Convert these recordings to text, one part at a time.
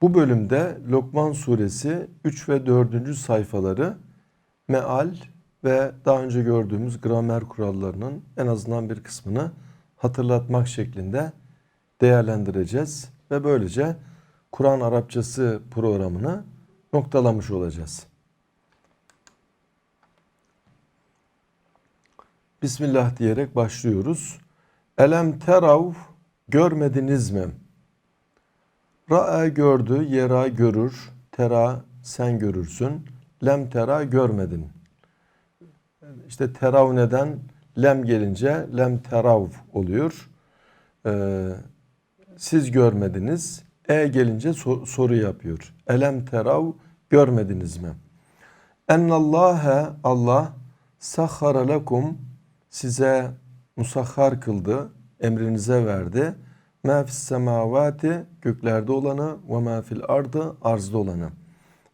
Bu bölümde Lokman suresi 3 ve 4. sayfaları meal ve daha önce gördüğümüz gramer kurallarının en azından bir kısmını hatırlatmak şeklinde değerlendireceğiz ve böylece Kur'an Arapçası programını noktalamış olacağız. Bismillah diyerek başlıyoruz. Elem terav görmediniz mi? Ra'a gördü, yera görür, tera sen görürsün, lem tera görmedin. İşte terav neden? Lem gelince lem terav oluyor. Ee, siz görmediniz. E gelince so- soru yapıyor. Elem terav görmediniz mi? Ennallâhe Allah sahhara lekum size musahhar kıldı, emrinize verdi. Ma fis semavati göklerde olanı ve ma fil ardı arzda olanı.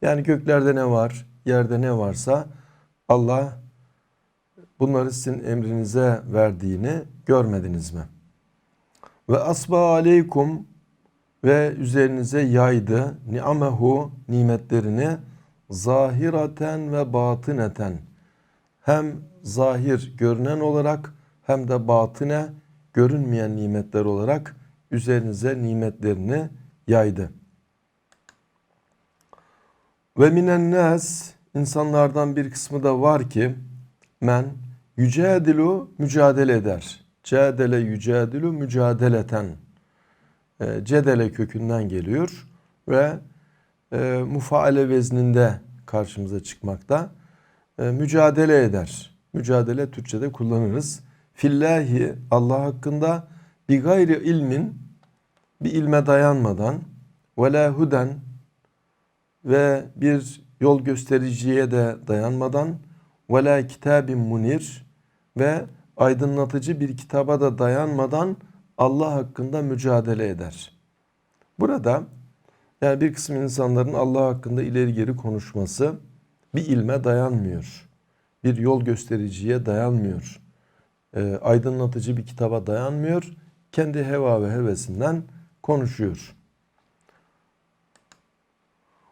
Yani göklerde ne var, yerde ne varsa Allah bunları sizin emrinize verdiğini görmediniz mi? Ve asba aleykum ve üzerinize yaydı ni'amehu nimetlerini zahiraten ve batıneten hem zahir görünen olarak hem de batine görünmeyen nimetler olarak üzerinize nimetlerini yaydı. Ve minen insanlardan bir kısmı da var ki men yücadilu mücadele eder. Cadele yücadilu mücadeleten. E, cedele kökünden geliyor ve e, mufaale vezninde karşımıza çıkmakta. E, mücadele eder. Mücadele Türkçe'de kullanırız. Fillahi Allah hakkında bir gayri ilmin bir ilme dayanmadan ve la huden ve bir yol göstericiye de dayanmadan ve la kitabin munir ve aydınlatıcı bir kitaba da dayanmadan Allah hakkında mücadele eder. Burada yani bir kısım insanların Allah hakkında ileri geri konuşması bir ilme dayanmıyor. Bir yol göstericiye dayanmıyor. E, aydınlatıcı bir kitaba dayanmıyor. Kendi heva ve hevesinden konuşuyor.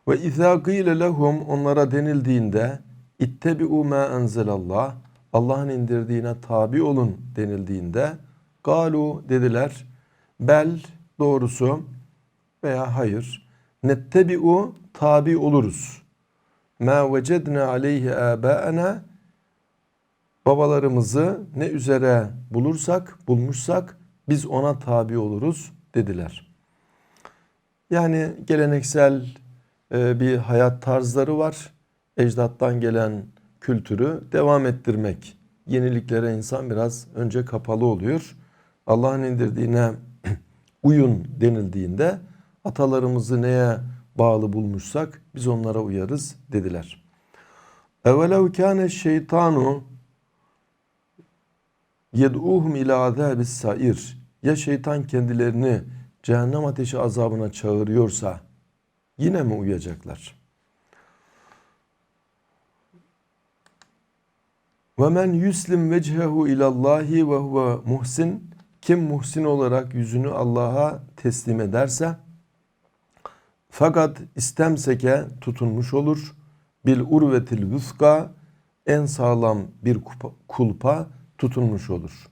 Ve izâ gîle lehum onlara denildiğinde ittebi'u mâ enzelallah Allah'ın indirdiğine tabi olun denildiğinde galu dediler bel doğrusu veya hayır nettebi'u tabi oluruz. Ma vecedne aleyhi âbâena babalarımızı ne üzere bulursak, bulmuşsak biz ona tabi oluruz dediler. Yani geleneksel e, bir hayat tarzları var. Ecdattan gelen kültürü devam ettirmek. Yeniliklere insan biraz önce kapalı oluyor. Allah'ın indirdiğine uyun denildiğinde atalarımızı neye bağlı bulmuşsak biz onlara uyarız dediler. Evvelev kâne şeytanu yed'uhum ila azabis sair. Ya şeytan kendilerini cehennem ateşi azabına çağırıyorsa yine mi uyacaklar? Ve men yuslim vechehu ilallahi ve huve muhsin kim muhsin olarak yüzünü Allah'a teslim ederse fakat istemseke tutunmuş olur. Bil urvetil vuska en sağlam bir kulpa tutunmuş olur.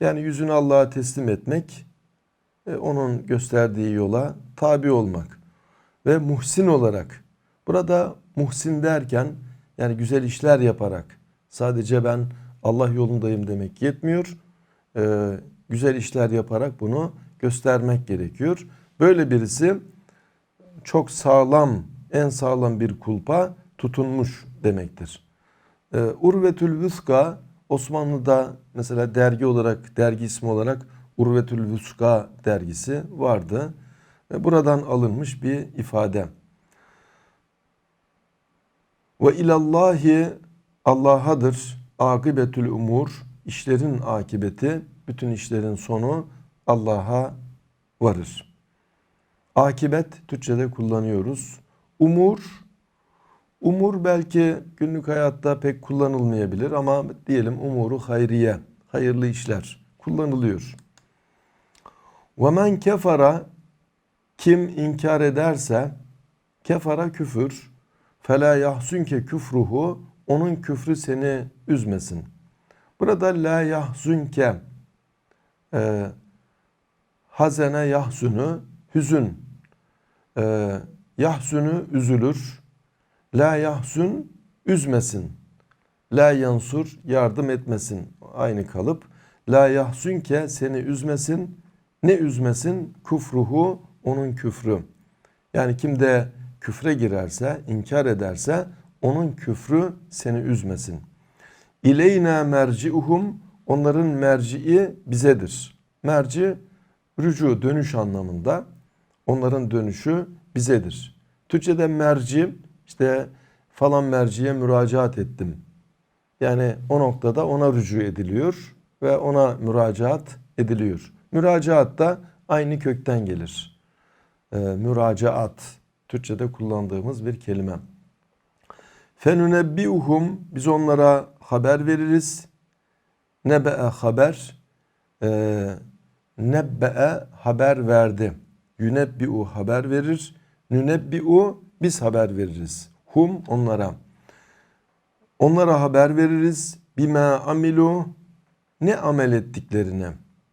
Yani yüzünü Allah'a teslim etmek, e, onun gösterdiği yola tabi olmak ve muhsin olarak. Burada muhsin derken yani güzel işler yaparak sadece ben Allah yolundayım demek yetmiyor. E, güzel işler yaparak bunu göstermek gerekiyor. Böyle birisi çok sağlam, en sağlam bir kulpa tutunmuş demektir. E, Urvetül Vüska Osmanlı'da mesela dergi olarak, dergi ismi olarak Urvetül Vuska dergisi vardı. Ve buradan alınmış bir ifade. Ve ilallahi Allah'adır akibetül umur işlerin akibeti, bütün işlerin sonu Allah'a varır. Akibet Türkçe'de kullanıyoruz. Umur Umur belki günlük hayatta pek kullanılmayabilir ama diyelim umuru hayriye, hayırlı işler kullanılıyor. Men kefara Kim inkar ederse kefara küfür fela yahzunke küfruhu onun küfrü seni üzmesin. Burada la yahzunke e, hazene yahzunu hüzün e, yahzunu üzülür la yahzun üzmesin. La yansur yardım etmesin. Aynı kalıp. La yahzunke seni üzmesin. Ne üzmesin? Kufruhu onun küfrü. Yani kim de küfre girerse inkar ederse onun küfrü seni üzmesin. İleyna merciuhum onların merci'i bizedir. Merci rücu dönüş anlamında. Onların dönüşü bizedir. Türkçede merci işte falan merciye müracaat ettim. Yani o noktada ona rücu ediliyor ve ona müracaat ediliyor. Müracaat da aynı kökten gelir. Ee, müracaat Türkçede kullandığımız bir kelime. Fenunebbiuhum biz onlara haber veririz. Nebe'e haber. E, nebbe'e haber verdi. Yunebbi'u haber verir. Nünebbi'u biz haber veririz. Hum onlara. Onlara haber veririz. Bime amilu ne amel ettiklerini,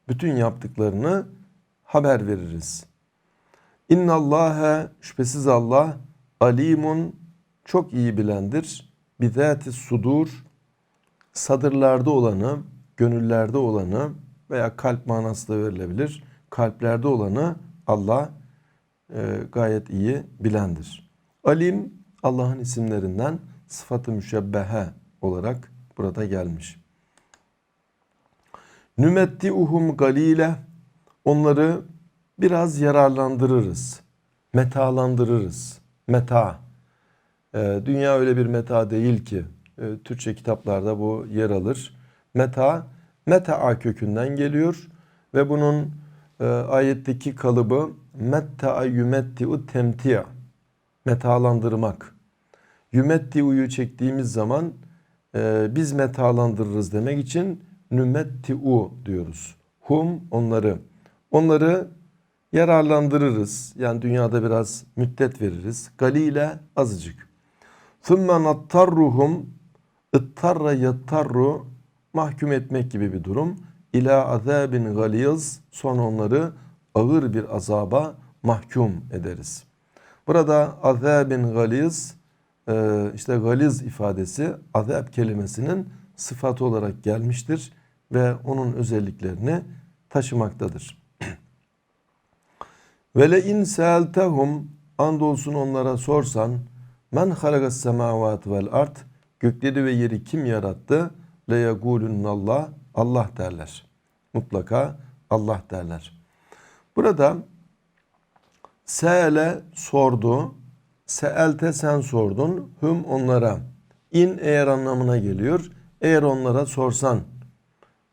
bütün yaptıklarını haber veririz. İnna Allahe şüphesiz Allah alimun çok iyi bilendir. Bizati sudur sadırlarda olanı, gönüllerde olanı veya kalp manası da verilebilir. Kalplerde olanı Allah e, gayet iyi bilendir. Alim Allah'ın isimlerinden sıfatı müşebbehe olarak burada gelmiş. Nümettiuhum galile onları biraz yararlandırırız. Metalandırırız. Meta. E, dünya öyle bir meta değil ki e, Türkçe kitaplarda bu yer alır. Meta, meta kökünden geliyor ve bunun e, ayetteki kalıbı metta yumetti'u temtia metalandırmak. Yümettiu'yu çektiğimiz zaman e, biz metalandırırız demek için nümettiu diyoruz. Hum onları. Onları yararlandırırız. Yani dünyada biraz müddet veririz. Galile azıcık. Thumma nattarruhum ıttarra yattarru mahkum etmek gibi bir durum. İla azabin galiz sonra onları ağır bir azaba mahkum ederiz. Burada azabin galiz e, işte galiz ifadesi azab kelimesinin sıfatı olarak gelmiştir ve onun özelliklerini taşımaktadır. Ve le in seeltehum andolsun onlara sorsan men halagas semavat vel ard Gökleri ve yeri kim yarattı? Le Allah Allah derler. Mutlaka Allah derler. Burada seele sordu. Seelte sen sordun. Hüm onlara. İn eğer anlamına geliyor. Eğer onlara sorsan.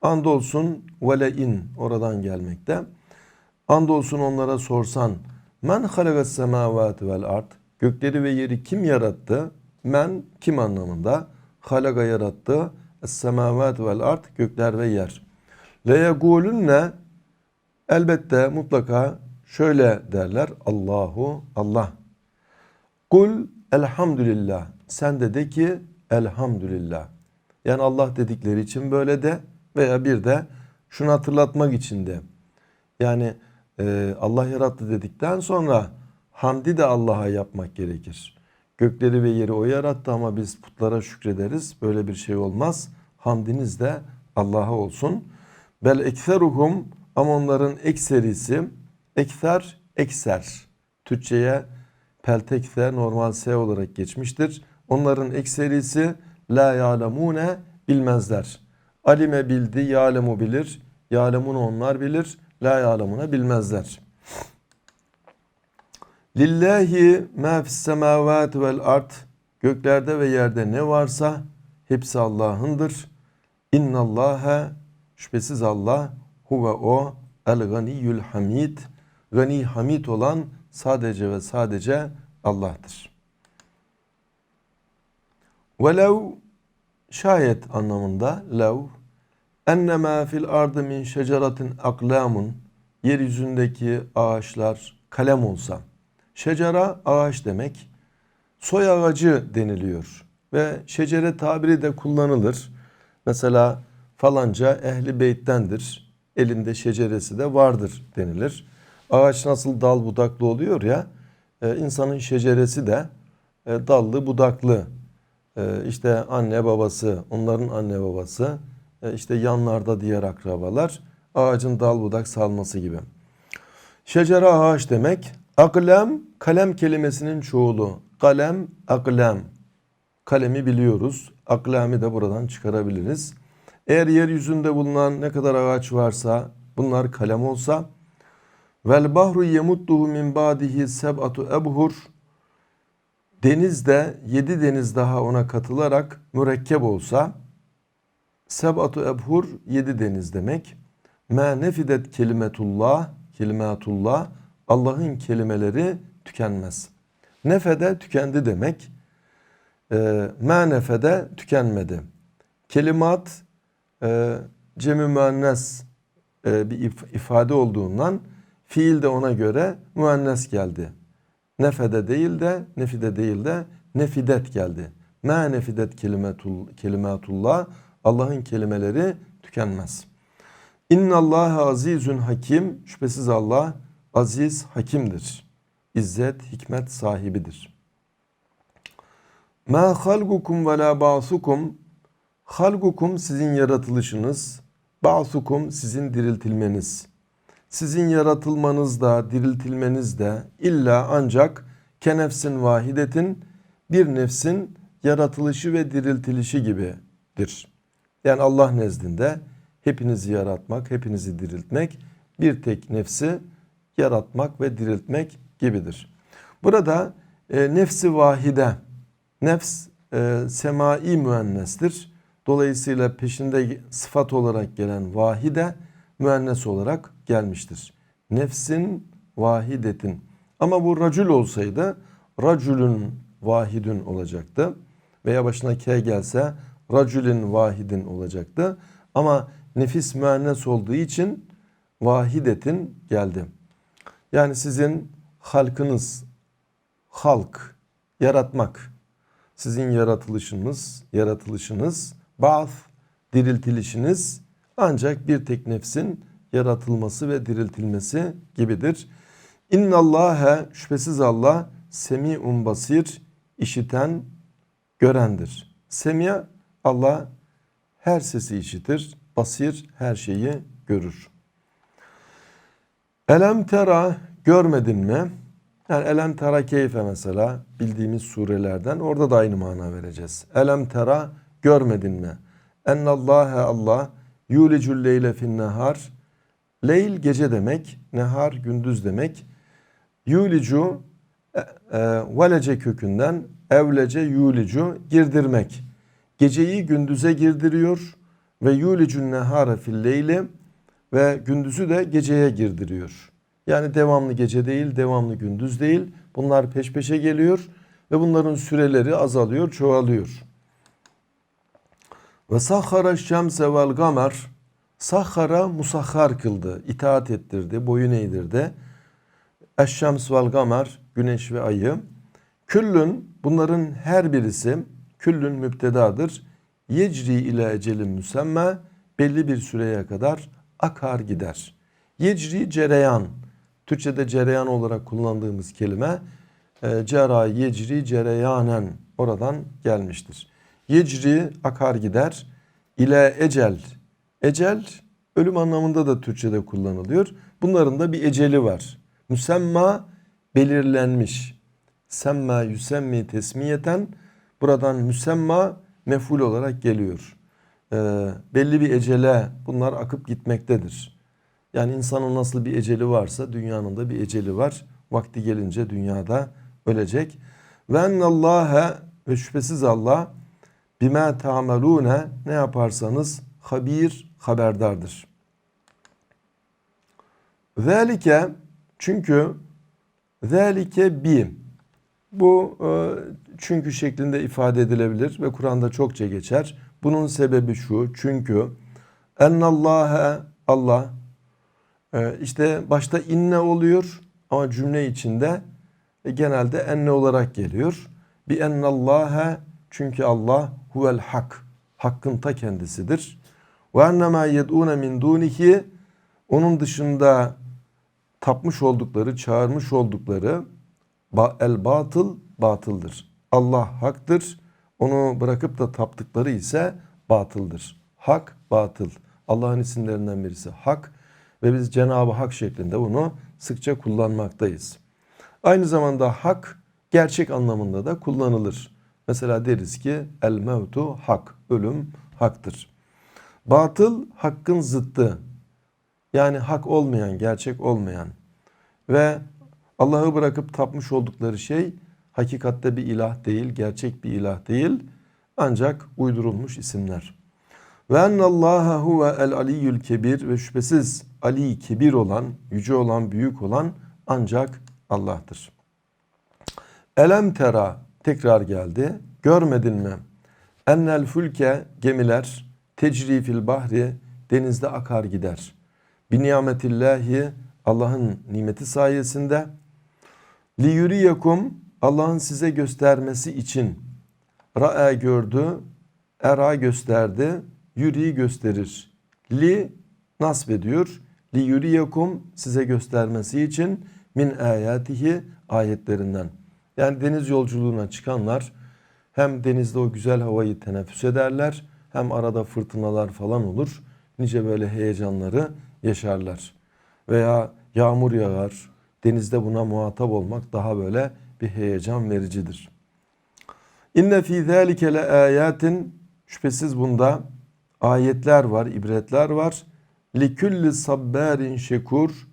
Andolsun vele in oradan gelmekte. Andolsun onlara sorsan. Men halagas semavati vel ard. Gökleri ve yeri kim yarattı? Men kim anlamında? Halaga yarattı. Es-semavat vel ard gökler ve yer. Le yegulunne elbette mutlaka şöyle derler. Allahu Allah. Kul elhamdülillah. Sen de de ki elhamdülillah. Yani Allah dedikleri için böyle de veya bir de şunu hatırlatmak için de. Yani e, Allah yarattı dedikten sonra hamdi de Allah'a yapmak gerekir. Gökleri ve yeri o yarattı ama biz putlara şükrederiz. Böyle bir şey olmaz. Hamdiniz de Allah'a olsun. Bel ekseruhum ama onların ekserisi ekser ekser. Türkçeye peltekse normal S olarak geçmiştir. Onların ekserisi la yalemune bilmezler. Alime bildi, yalemu bilir. Yalemunu onlar bilir. La yalemune bilmezler. Lillahi ma fis semavati vel ard. Göklerde ve yerde ne varsa hepsi Allah'ındır. İnnallâhe şüphesiz Allah huve o el ganiyyül hamid. Gani hamid olan sadece ve sadece Allah'tır. Velev şayet anlamında lev ennema fil ardı min şeceratin aklamun yeryüzündeki ağaçlar, kalem olsa. Şecera ağaç demek. Soy ağacı deniliyor ve şecere tabiri de kullanılır. Mesela falanca ehli beyttendir. Elinde şeceresi de vardır denilir. Ağaç nasıl dal budaklı oluyor ya, e, insanın şeceresi de e, dallı budaklı. E, işte anne babası, onların anne babası, işte yanlarda diğer akrabalar, ağacın dal budak salması gibi. Şecere ağaç demek. Aklem, kalem kelimesinin çoğulu. Kalem, aklem. Kalemi biliyoruz. Aklami de buradan çıkarabiliriz. Eğer yeryüzünde bulunan ne kadar ağaç varsa bunlar kalem olsa vel bahru yemudduhu min ba'dihi seb'atu ebhur deniz de yedi deniz daha ona katılarak mürekkep olsa seb'atu ebhur yedi deniz demek. Ma nefidet kelimetullah kelimatullah Allah'ın kelimeleri tükenmez. Nefede tükendi demek. E, ma nefede tükenmedi. Kelimat e, cemi müennes e, bir if- ifade olduğundan fiil de ona göre müennes geldi. Nefede değil de nefide değil de nefidet geldi. Ma nefidet kelimetul, kelimatullah Allah'ın kelimeleri tükenmez. İnna Allah azizün hakim. Şüphesiz Allah aziz hakimdir. İzzet, hikmet sahibidir. Ma halgukum ve la ba'sukum. Halgukum sizin yaratılışınız. Ba'sukum sizin diriltilmeniz. Sizin yaratılmanız da diriltilmeniz de illa ancak kenefsin vahidetin bir nefsin yaratılışı ve diriltilişi gibidir. Yani Allah nezdinde hepinizi yaratmak, hepinizi diriltmek bir tek nefsi yaratmak ve diriltmek gibidir. Burada e, nefsi vahide, nefs e, semai müennestir. Dolayısıyla peşinde sıfat olarak gelen vahide müennes olarak gelmiştir. Nefsin vahidetin. Ama bu racül olsaydı racülün vahidün olacaktı. Veya başına K gelse racülün vahidin olacaktı. Ama nefis müennes olduğu için vahidetin geldi. Yani sizin halkınız, halk, yaratmak, sizin yaratılışınız, yaratılışınız, ba'th, diriltilişiniz ancak bir tek nefsin yaratılması ve diriltilmesi gibidir. İnnallâhe şüphesiz Allah semi'un basir, işiten, görendir. Semia Allah her sesi işitir, basir her şeyi görür. Elem tera görmedin mi? Yani elem tera keyfe mesela bildiğimiz surelerden orada da aynı mana vereceğiz. Elem tera görmedin mi? Ennallâhe Allah yulicul leyle fin nehar. Leyl gece demek, nehar gündüz demek. Yulicu e, e, velece kökünden evlece yulicu girdirmek. Geceyi gündüze girdiriyor ve yulicun nehara fil leyli ve gündüzü de geceye girdiriyor. Yani devamlı gece değil, devamlı gündüz değil. Bunlar peş peşe geliyor ve bunların süreleri azalıyor, çoğalıyor. Ve sahhara şemse vel gamer sahhara musahhar kıldı, itaat ettirdi, boyun eğdirdi. Eşşems vel gamer güneş ve ayı. Küllün bunların her birisi küllün müptedadır. Yecri ile ecelin müsemme belli bir süreye kadar akar gider. Yecri cereyan. Türkçe'de cereyan olarak kullandığımız kelime e, cera yecri cereyanen oradan gelmiştir. Yecri akar gider. ile ecel. Ecel ölüm anlamında da Türkçe'de kullanılıyor. Bunların da bir eceli var. Müsemma belirlenmiş. Semma yüsemmi tesmiyeten buradan müsemma meful olarak geliyor. Ee, belli bir ecele bunlar akıp gitmektedir. Yani insanın nasıl bir eceli varsa dünyanın da bir eceli var. Vakti gelince dünyada ölecek. Ve ennallâhe ve şüphesiz Allah bime tamelune ne yaparsanız habir haberdardır. Zalike çünkü zalike bi bu e, çünkü şeklinde ifade edilebilir ve Kur'an'da çokça geçer. Bunun sebebi şu çünkü ennallâhe Allah e, işte başta inne oluyor ama cümle içinde e, genelde enne olarak geliyor. Bi ennallâhe çünkü Allah huvel hak. Hakkın ta kendisidir. Ve ennemâ yed'ûne min dûnihi onun dışında tapmış oldukları, çağırmış oldukları el batıl batıldır. Allah haktır. Onu bırakıp da taptıkları ise batıldır. Hak, batıl. Allah'ın isimlerinden birisi hak ve biz Cenab-ı Hak şeklinde bunu sıkça kullanmaktayız. Aynı zamanda hak gerçek anlamında da kullanılır. Mesela deriz ki el mevtu hak, ölüm haktır. Batıl hakkın zıttı. Yani hak olmayan, gerçek olmayan ve Allah'ı bırakıp tapmış oldukları şey hakikatte bir ilah değil, gerçek bir ilah değil ancak uydurulmuş isimler. Ve ennallaha huve el aliyyül kebir ve şüphesiz Ali kebir olan, yüce olan, büyük olan ancak Allah'tır. Elem tera tekrar geldi. Görmedin mi? Ennel fülke gemiler tecri fil bahri denizde akar gider. Bi nimetillahi Allah'ın nimeti sayesinde li yuriyekum Allah'ın size göstermesi için ra'a gördü, era gösterdi, yuri gösterir. Li nasb ediyor. Li yuriyekum size göstermesi için min ayatihi ayetlerinden. Yani deniz yolculuğuna çıkanlar hem denizde o güzel havayı teneffüs ederler hem arada fırtınalar falan olur. Nice böyle heyecanları yaşarlar. Veya yağmur yağar. Denizde buna muhatap olmak daha böyle bir heyecan vericidir. İnne fî zâlike le âyâtin şüphesiz bunda ayetler var, ibretler var. Likülli sabbârin şekur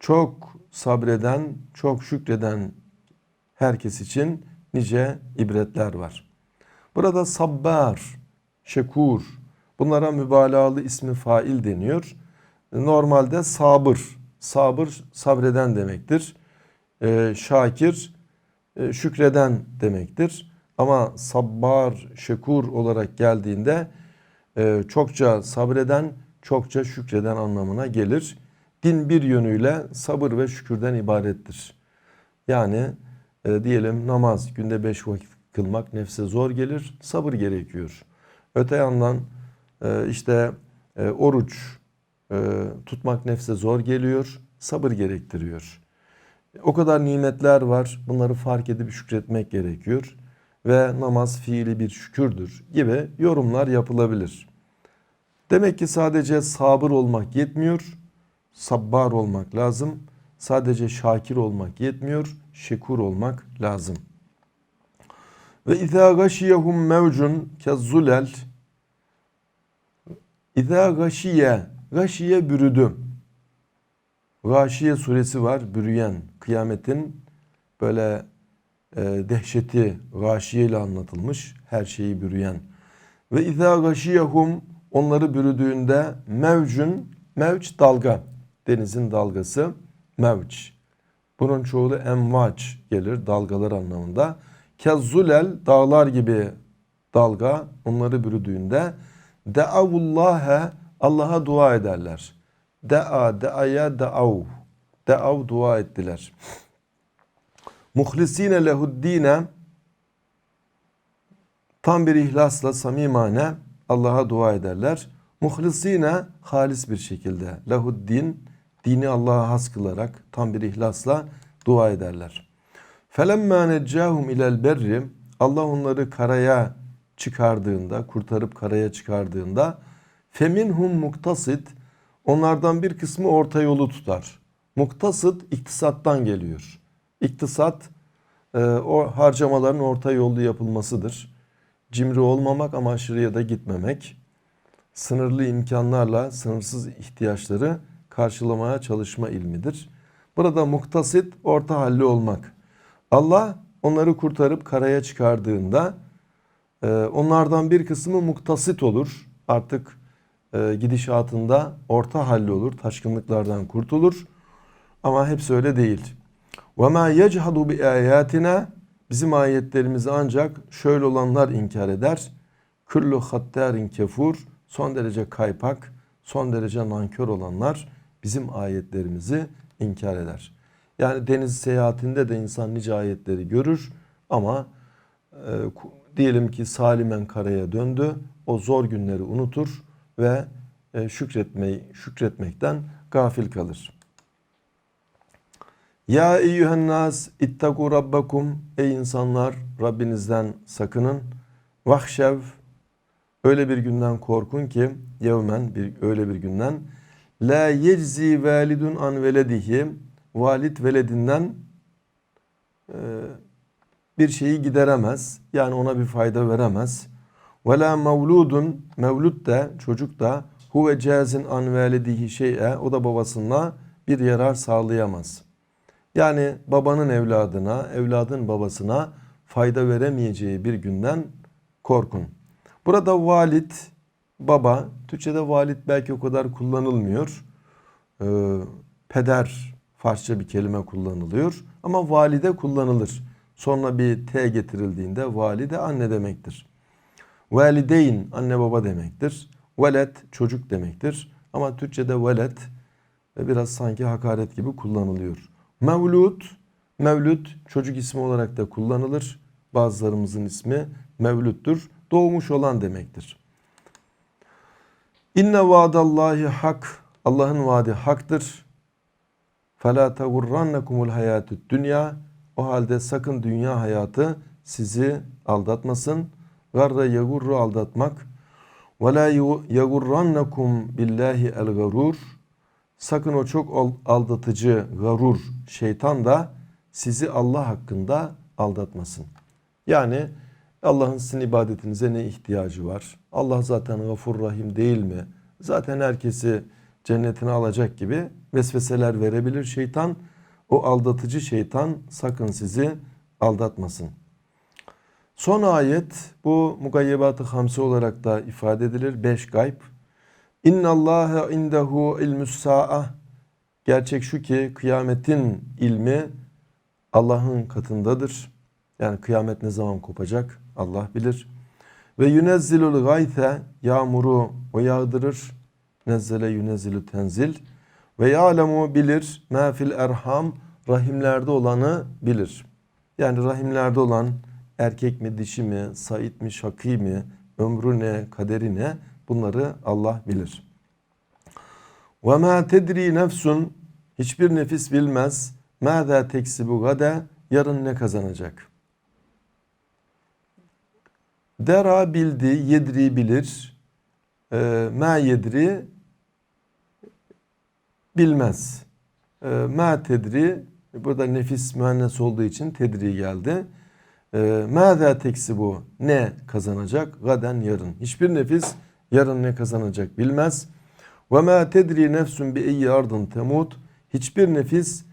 çok sabreden, çok şükreden herkes için nice ibretler var. Burada sabbar, şekur bunlara mübalağalı ismi fail deniyor. Normalde sabır, sabır sabreden demektir. Ee, şakir e, şükreden demektir. Ama sabbar, şekur olarak geldiğinde e, çokça sabreden, çokça şükreden anlamına gelir. Din bir yönüyle sabır ve şükürden ibarettir. Yani e, diyelim namaz günde beş vakit kılmak nefse zor gelir, sabır gerekiyor. Öte yandan e, işte e, oruç e, tutmak nefse zor geliyor, sabır gerektiriyor. O kadar nimetler var, bunları fark edip şükretmek gerekiyor. Ve namaz fiili bir şükürdür gibi yorumlar yapılabilir. Demek ki sadece sabır olmak yetmiyor, sabbar olmak lazım. Sadece şakir olmak yetmiyor, şekur olmak lazım. Ve izâ gâşiyehum mevcun kezzulel İzâ gâşiye Gâşiye bürüdü. Gâşiye suresi var, bürüyen. Kıyametin böyle e, dehşeti gâşiye ile anlatılmış. Her şeyi bürüyen. Ve izâ gâşiyehum onları bürüdüğünde mevcun, mevç dalga. Denizin dalgası mevç. Bunun çoğulu emvaç gelir dalgalar anlamında. Kezzulel dağlar gibi dalga onları bürüdüğünde deavullâhe Allah'a dua ederler. Da'a, da'aya da'av. Da'av dua ettiler. Muhlisine lehuddine tam bir ihlasla samimane Allah'a dua ederler. Muhlisine halis bir şekilde lehuddin dini Allah'a has kılarak tam bir ihlasla dua ederler. Felemma neccahum ilel berri Allah onları karaya çıkardığında, kurtarıp karaya çıkardığında Feminhum muktasit onlardan bir kısmı orta yolu tutar. Muktasıt iktisattan geliyor. İktisat e, o harcamaların orta yolda yapılmasıdır. Cimri olmamak ama aşırıya da gitmemek. Sınırlı imkanlarla sınırsız ihtiyaçları karşılamaya çalışma ilmidir. Burada muktasit orta halli olmak. Allah onları kurtarıp karaya çıkardığında e, onlardan bir kısmı muktasit olur. Artık e, gidişatında orta halli olur. Taşkınlıklardan kurtulur. Ama hepsi öyle değil. وَمَا يَجْحَدُ بِآيَاتِنَا Bizim ayetlerimizi ancak şöyle olanlar inkar eder. Kullu hattarin kefur son derece kaypak, son derece nankör olanlar bizim ayetlerimizi inkar eder. Yani deniz seyahatinde de insan nice ayetleri görür ama e, diyelim ki salimen karaya döndü. O zor günleri unutur ve e, şükretmeyi şükretmekten gafil kalır. Ya eyyühen nas ittaku rabbakum ey insanlar Rabbinizden sakının. Vahşev öyle bir günden korkun ki yevmen bir öyle bir günden la yeczi validun an veledihi valid veledinden e, bir şeyi gideremez. Yani ona bir fayda veremez. Ve la mevludun mevlud da çocuk da huve cazin an validihi şey'e o da babasına bir yarar sağlayamaz. Yani babanın evladına, evladın babasına fayda veremeyeceği bir günden korkun. Burada valid, baba, Türkçe'de valid belki o kadar kullanılmıyor. Ee, peder Farsça bir kelime kullanılıyor ama valide kullanılır. Sonra bir T getirildiğinde valide anne demektir. Valideyn anne baba demektir. Velet çocuk demektir. Ama Türkçe'de velet ve biraz sanki hakaret gibi kullanılıyor. Mevlud, mevlüt çocuk ismi olarak da kullanılır. Bazılarımızın ismi mevlüttür. Doğmuş olan demektir. İnne vaadallahi hak. Allah'ın vaadi haktır. Fela tagurrannakumul hayatü dünya. O halde sakın dünya hayatı sizi aldatmasın. Garra yagurru aldatmak. Ve la yagurrannakum billahi el garur. Sakın o çok aldatıcı garur şeytan da sizi Allah hakkında aldatmasın. Yani Allah'ın sizin ibadetinize ne ihtiyacı var? Allah zaten gafur rahim değil mi? Zaten herkesi cennetine alacak gibi vesveseler verebilir şeytan. O aldatıcı şeytan sakın sizi aldatmasın. Son ayet bu mugayyebat-ı hamsi olarak da ifade edilir. Beş gayb. İnna Allaha indehu ilmus sa'a. Gerçek şu ki kıyametin ilmi Allah'ın katındadır. Yani kıyamet ne zaman kopacak Allah bilir. Ve yunezzilul gayte yağmuru o yağdırır. Nezzele yunezzilu tenzil. Ve ya'lemu bilir ma fil erham rahimlerde olanı bilir. Yani rahimlerde olan erkek mi dişi mi, sait mi şakî mi, ömrü ne, kaderi ne bunları Allah bilir. Ve ma tedri nefsun hiçbir nefis bilmez. Mâzâ teksibu gade yarın ne kazanacak? Dera bildi, yedri bilir. E, ma yedri bilmez. E, ma tedri burada nefis mühennes olduğu için tedri geldi. E, Mâzâ teksibu ne kazanacak? Gaden yarın. Hiçbir nefis yarın ne kazanacak bilmez. Ve ma tedri nefsun bi eyyi ardın temut. Hiçbir nefis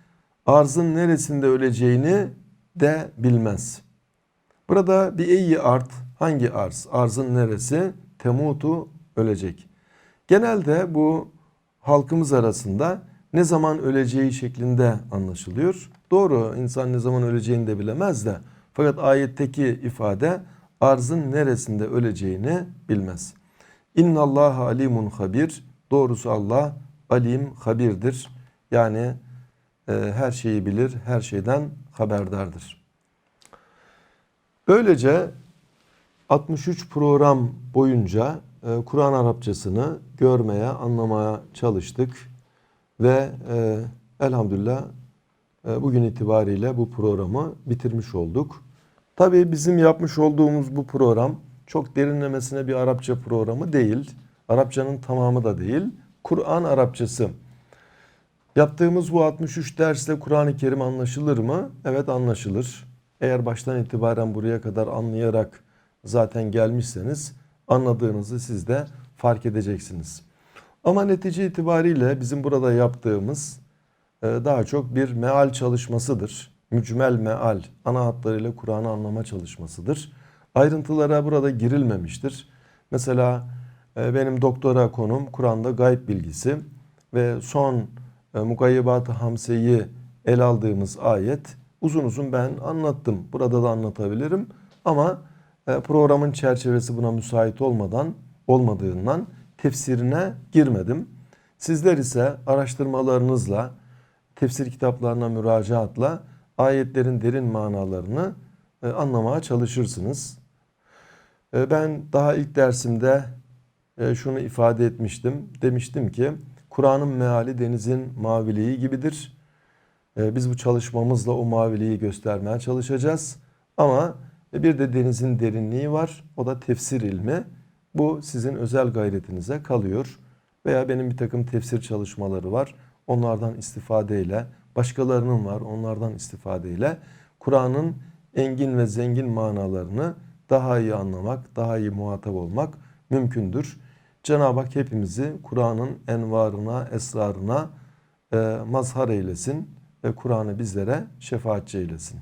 arzın neresinde öleceğini de bilmez. Burada bir eyyi art hangi arz? Arzın neresi? Temutu ölecek. Genelde bu halkımız arasında ne zaman öleceği şeklinde anlaşılıyor. Doğru insan ne zaman öleceğini de bilemez de fakat ayetteki ifade arzın neresinde öleceğini bilmez. İnna alimun habir. Doğrusu Allah alim habirdir. Yani e, her şeyi bilir, her şeyden haberdardır. Böylece 63 program boyunca e, Kur'an Arapçasını görmeye, anlamaya çalıştık ve e, elhamdülillah e, bugün itibariyle bu programı bitirmiş olduk. Tabii bizim yapmış olduğumuz bu program çok derinlemesine bir Arapça programı değil. Arapçanın tamamı da değil. Kur'an Arapçası. Yaptığımız bu 63 dersle Kur'an-ı Kerim anlaşılır mı? Evet anlaşılır. Eğer baştan itibaren buraya kadar anlayarak zaten gelmişseniz anladığınızı siz de fark edeceksiniz. Ama netice itibariyle bizim burada yaptığımız e, daha çok bir meal çalışmasıdır. Mücmel meal, ana hatlarıyla Kur'an'ı anlama çalışmasıdır. Ayrıntılara burada girilmemiştir. Mesela e, benim doktora konum Kur'an'da gayb bilgisi ve son e, Mugayyebat-ı Hamse'yi el aldığımız ayet uzun uzun ben anlattım. Burada da anlatabilirim ama programın çerçevesi buna müsait olmadan olmadığından tefsirine girmedim. Sizler ise araştırmalarınızla tefsir kitaplarına müracaatla ayetlerin derin manalarını e, anlamaya çalışırsınız. E, Ben daha ilk dersimde e, şunu ifade etmiştim. Demiştim ki Kur'an'ın meali denizin maviliği gibidir. E, Biz bu çalışmamızla o maviliği göstermeye çalışacağız. Ama bir de denizin derinliği var. O da tefsir ilmi. Bu sizin özel gayretinize kalıyor. Veya benim bir takım tefsir çalışmaları var. Onlardan istifadeyle, başkalarının var onlardan istifadeyle Kur'an'ın engin ve zengin manalarını daha iyi anlamak, daha iyi muhatap olmak mümkündür. Cenab-ı Hak hepimizi Kur'an'ın envarına, esrarına e, mazhar eylesin ve Kur'an'ı bizlere şefaatçi eylesin.